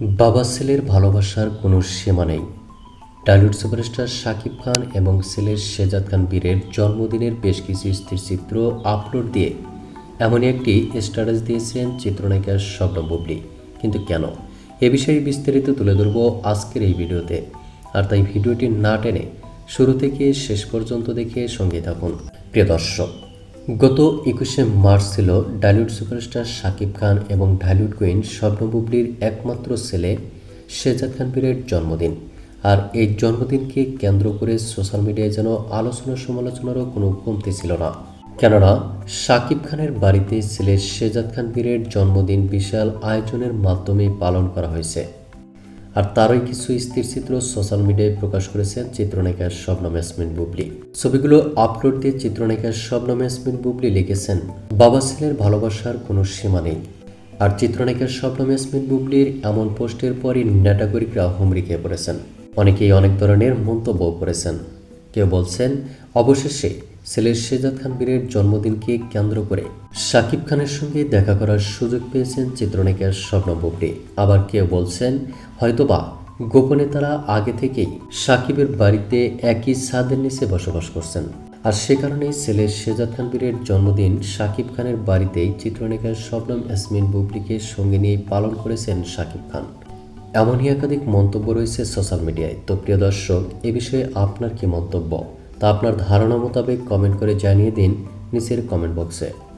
বাবা ছেলের ভালোবাসার কোনো সীমা নেই। টলিউড সুপারস্টার শাকিব খান এবং ছেলের শেজাদ খান বীরের জন্মদিনের বেশ কিছু স্থিরচিত্র আপলোড দিয়ে এমনই একটি স্ট্যাটাস দিয়েছেন চিত্রনায়িকা স্বপ্ন বুবলি। কিন্তু কেন? এ বিষয়ে বিস্তারিত তুলে ধরব আজকের এই ভিডিওতে। আর তাই ভিডিওটি না টেনে শুরু থেকে শেষ পর্যন্ত দেখে সঙ্গে থাকুন। প্রিয় দর্শক গত একুশে মার্চ ছিল ডালিউড সুপারস্টার শাকিব খান এবং ঢালিউড কুইন স্বপ্ন বুবলির একমাত্র ছেলে শেজাদ খান বীরের জন্মদিন। আর এই জন্মদিনকে কেন্দ্র করে সোশ্যাল মিডিয়ায় যেন আলোচনা সমালোচনারও কোনো কমতি ছিল না। কেননা, শাকিব খানের বাড়িতে ছেলে শেজাদ খান বীরের জন্মদিন বিশাল আয়োজনের মাধ্যমে পালন করা হয়েছে। আর তারই কিছু স্থির চিত্র সোশ্যাল মিডিয়ায় প্রকাশ করেছেন চিত্রনায়িকা শবনম ইয়াসমিন বুবলি। ছবিগুলো আপলোড দিয়ে চিত্রনায়িকা শবনম ইয়াসমিন বুবলি লিখেছেন, বাবা ছেলের ভালোবাসার কোনো সীমা নেই। আর চিত্রনায়িকা শবনম ইয়াসমিন বুবলির এমন পোস্টের পরই নেটাগরিকরা হুমড়ি খেয়ে পড়েছেন। অনেকেই অনেক ধরনের মন্তব্য করেছেন। কেউ বলছেন, অবশেষে ছেলের শেজাদ খান বীরের জন্মদিনকে কেন্দ্র করে শাকিব খানের সঙ্গে দেখা করার সুযোগ পেয়েছেন চিত্রনায়িকা স্বপ্ন বুবলি আবার কেউ বলছেন, হয়তোবা গোপনে তারা আগে থেকেই সাকিবের বাড়িতে একই ছাদের নিচে বসবাস করছেন। আর সে কারণেই ছেলে শেজাদ খান বীরের জন্মদিন শাকিব খানের বাড়িতেই চিত্রনায়িকা শবনম ইয়াসমিন বুবলিকে সঙ্গে নিয়ে পালন করেছেন শাকিব খান। এমনই একাধিক মন্তব্য রয়েছে সোশ্যাল মিডিয়ায়। তো প্রিয় দর্শক, এ বিষয়ে আপনার কি মন্তব্য? তা আপনার ধারণা মোতাবেক কমেন্ট করে জানিয়ে দিন নিচের কমেন্ট বক্সে।